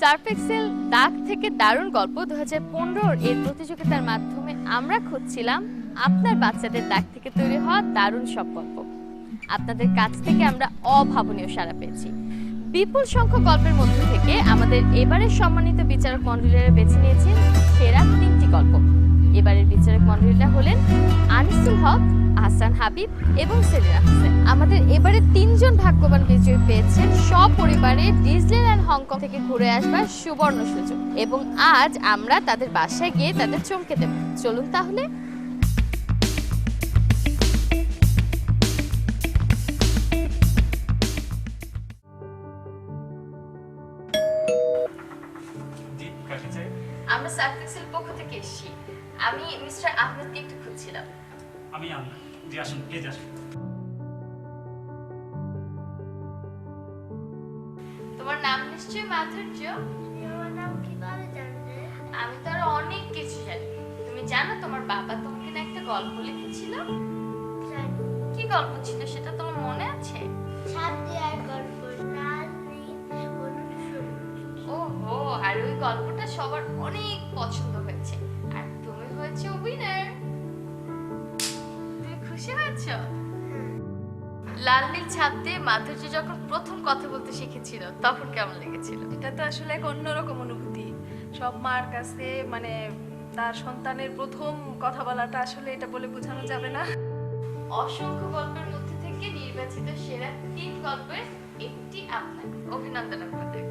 Surf Excel দাগ থেকে দারুণ গল্প দু হাজার পনেরোর এর প্রতিযোগিতার মাধ্যমে আমরা খুঁজছিলাম আপনার বাচ্চাদের দাগ থেকে তৈরি হওয়া দারুণ সব গল্প। আপনাদের কাছ থেকে আমরা অভাবনীয় সাড়া পেয়েছি। বিপুল সংখ্যক গল্পের মধ্যে থেকে আমাদের এবারের সম্মানিত বিচারক মন্ডলীরা বেছে নিয়েছেন সেরা তিনটি গল্প। এবারের বিচারক মণ্ডলীরা হলেন আনিসুল হক, আহসান হাবিব এবং সেলিনা হোসেন আমাদের এবারে তিনজন ভাগ্যবান বিজয়ী পেয়েছেন সপরিবারে ডিজনিল্যান্ড হংকং থেকে ঘুরে আসবার সুবর্ণ সুযোগ। এবং আজ আমরা তাদের বাসায় গিয়ে তাদের চমকে দেব। চলুন তাহলে আমরা সার্ফেক্সের পক্ষ থেকে এসেছি। আমি মিস্টার আহমেদকে একটু খুঁজছিলাম। আমি আমি জি আসুন প্লিজ আসুন। তোমার নাম নিশ্চয়ই মাধুর্য? আমার নাম কীভাবে জানবে আমি তো আরও অনেক কিছু জানি। তুমি জানো তোমার বাবা তোমাকে না একটা গল্প লিখেছিল? কি গল্প ছিল সেটা তোমার মনে আছে? গল্পটা সবার অনেক পছন্দ হয়েছে। আর তুমি হয়েছে উইনার তুমি খুশি হয়েছো? লাল নীল ছাপ দিয়ে মাধুর্য যখন প্রথম কথা বলতে শিখেছিল তখন কেমন লেগেছিল? এটা তো আসলে এক অন্যরকম অনুভূতি। সব মার কাছে মানে তার সন্তানের প্রথম কথা বলাটা আসলে এটা বলে বোঝানো যাবে না। অসংখ্য গল্পের মধ্যে থেকে নির্বাচিত সেরা তিন গল্পের একটি আপনার অভিনন্দন আপনাদের।